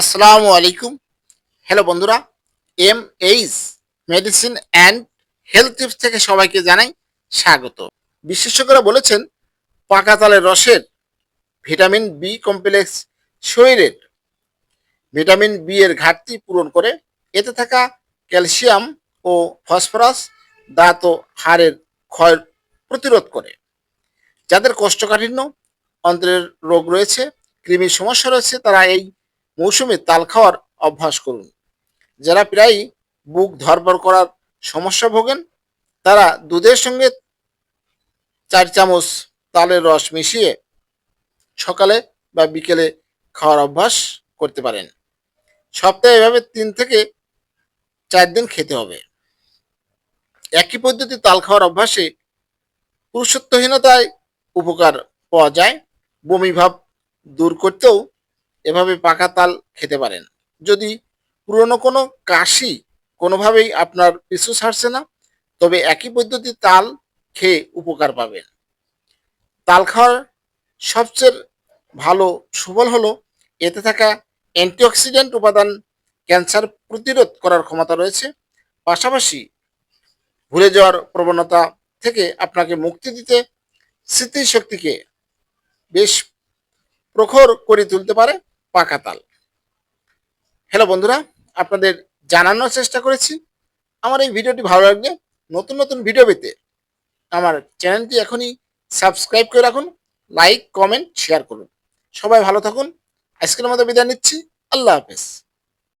আসসালামু আলাইকুম। হ্যালো বন্ধুরা M H medicine and health tips থেকে সবাইকে জানাই স্বাগত। বিশেষজ্ঞরা বলেছেন, পাকা তালের রসের ভিটামিন বি কমপ্লেক্স শরীরের ভিটামিন বি এর ঘাটতি পূরণ করে, এতে থাকা ক্যালসিয়াম ও ফসফরাস দাঁত ও হাড়ের ক্ষয় প্রতিরোধ করে। যাদের কোষ্ঠকাঠিন্য অন্ত্রের রোগ রয়েছে, কৃমির সমস্যা রয়েছে, তারা এই মৌসুমে তাল খাওয়ার অভ্যাস করুন। যারা প্রায় বুক ধরপড় করার সমস্যা ভোগেন, তারা দুধের সঙ্গে চার চামচ তালের রস মিশিয়ে সকালে বা বিকেলে খাওয়ার অভ্যাস করতে পারেন। সপ্তাহে এভাবে তিন থেকে চার দিন খেতে হবে। একই পদ্ধতি তাল খাওয়ার অভ্যাসে পুরুষত্বহীনতায় উপকার পাওয়া যায়। বমি ভাব দূর করতেও এভাবে পাকা তাল খেতে পারেন। যদি পুরনো কোনো কাশি কোনোভাবেই আপনার পিছু ছাড়ছে না, তবে একই পদ্ধতি তাল খেয়ে উপকার পাবেন। তাল খাওয়ার সবচেয়ে ভালো সুফল হলো এতে থাকা অ্যান্টিঅক্সিডেন্ট উপাদান ক্যান্সার প্রতিরোধ করার ক্ষমতা রয়েছে। পাশাপাশি ভুলে যাওয়ার প্রবণতা থেকে আপনাকে মুক্তি দিতে স্মৃতিশক্তিকে বেশ প্রখর করে তুলতে পারে। পাকা তাল। হ্যালো বন্ধুরা, আপনাদের জানানোর চেষ্টা করেছি। আমার এই ভিডিওটি ভালো লাগলে নতুন নতুন ভিডিও পেতে আমার চ্যানেলটি এখনই সাবস্ক্রাইব করে রাখুন, লাইক, কমেন্ট শেয়ার করুন। সবাই ভালো থাকুন। আজকের মতো বিদায় নিচ্ছি। আল্লাহ হাফেজ।